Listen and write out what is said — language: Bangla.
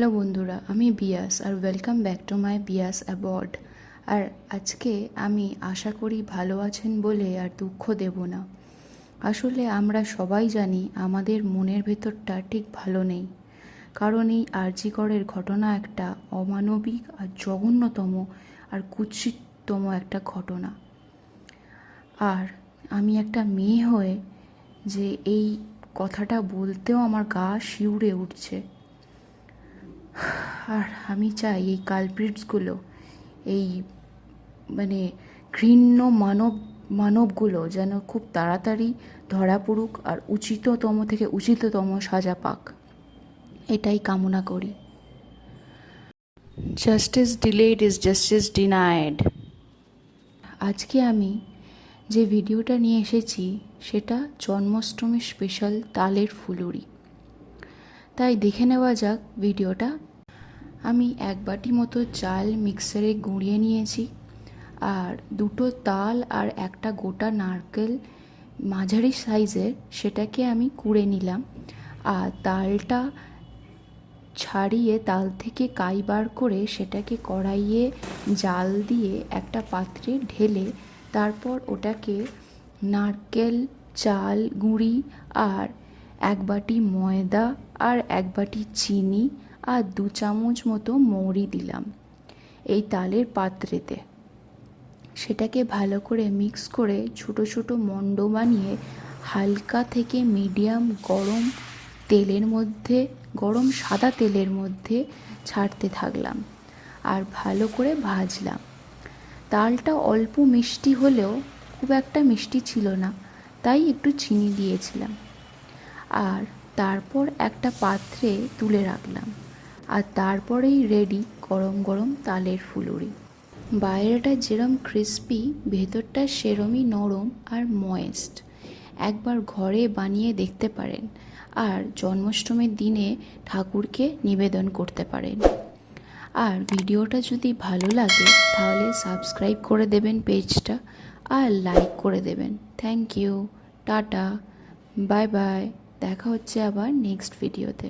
হ্যালো বন্ধুরা, আমি বিয়াস আর welcome back to my Beas aboard আর আজকে আমি আশা করি ভালো আছেন বলে আর দুঃখ দেব না। আসলে আমরা সবাই জানি আমাদের মনের ভেতরটা ঠিক ভালো নেই। কারণ এই আরজিকরের ঘটনা একটা অমানবিক আর জঘন্যতম আর কুৎসিততম একটা ঘটনা। আর আমি একটা মেয়ে হয়ে যে এই কথাটা বলতেও আমার গা শিউরে উঠছে। আর আমি চাই এই কালপ্রিটসগুলো এই মানে ঘৃণ্য মানব, মানবগুলো যেন খুব তাড়াতাড়ি ধরা পড়ুক আর উচিততম থেকে উচিততম সাজা পাক। এটাই কামনা করি। Justice delayed is justice denied আজকে আমি যে ভিডিওটা নিয়ে এসেছি, সেটা জন্মাষ্টমী স্পেশাল তালের ফুলুরি। তাই দেখে নেওয়া যাক ভিডিওটা আমি এক বাটি মতো চাল মিক্সারে গুঁড়িয়ে নিয়েছি আর দুটো তাল আর একটা গোটা নারকেল মাঝারি সাইজের সেটাকে আমি কুড়ে নিলাম। আর তালটা ছাড়িয়ে তাল থেকে কাই বার করে সেটাকে কড়াইয়ে জাল দিয়ে একটা পাত্রে ঢেলে তারপর ওটাকে নারকেল, চাল, গুঁড়ি আর এক বাটি ময়দা আর এক বাটি চিনি আর দু চামচ মতো মৌরি দিলাম এই তালের পাত্রেতে। সেটাকে ভালো করে মিক্স করে ছোট ছোট মণ্ড বানিয়ে হালকা থেকে মিডিয়াম গরম তেলের মধ্যে, গরম সাদা তেলের মধ্যে ছাড়তে থাকলাম আর ভালো করে ভাজলাম। তালটা অল্প মিষ্টি হলেও খুব একটা মিষ্টি ছিল না, তাই একটু চিনি দিয়েছিলাম। আর তারপর একটা পাত্রে তুলে রাখলাম। আর তারপরেই রেডি গরম গরম তালের ফুলুরি। বাইরেটা যেরম ক্রিস্পি ভেতরটা সেরমই নরম আর ময়েস্ট একবার ঘরে বানিয়ে দেখতে পারেন আর জন্মাষ্টমীর দিনে ঠাকুরকে নিবেদন করতে পারেন। আর ভিডিওটা যদি ভালো লাগে, তাহলে সাবস্ক্রাইব করে দেবেন পেজটা আর লাইক করে দেবেন। Thank you tata bye bye দেখা হচ্ছে আবার নেক্সট ভিডিওতে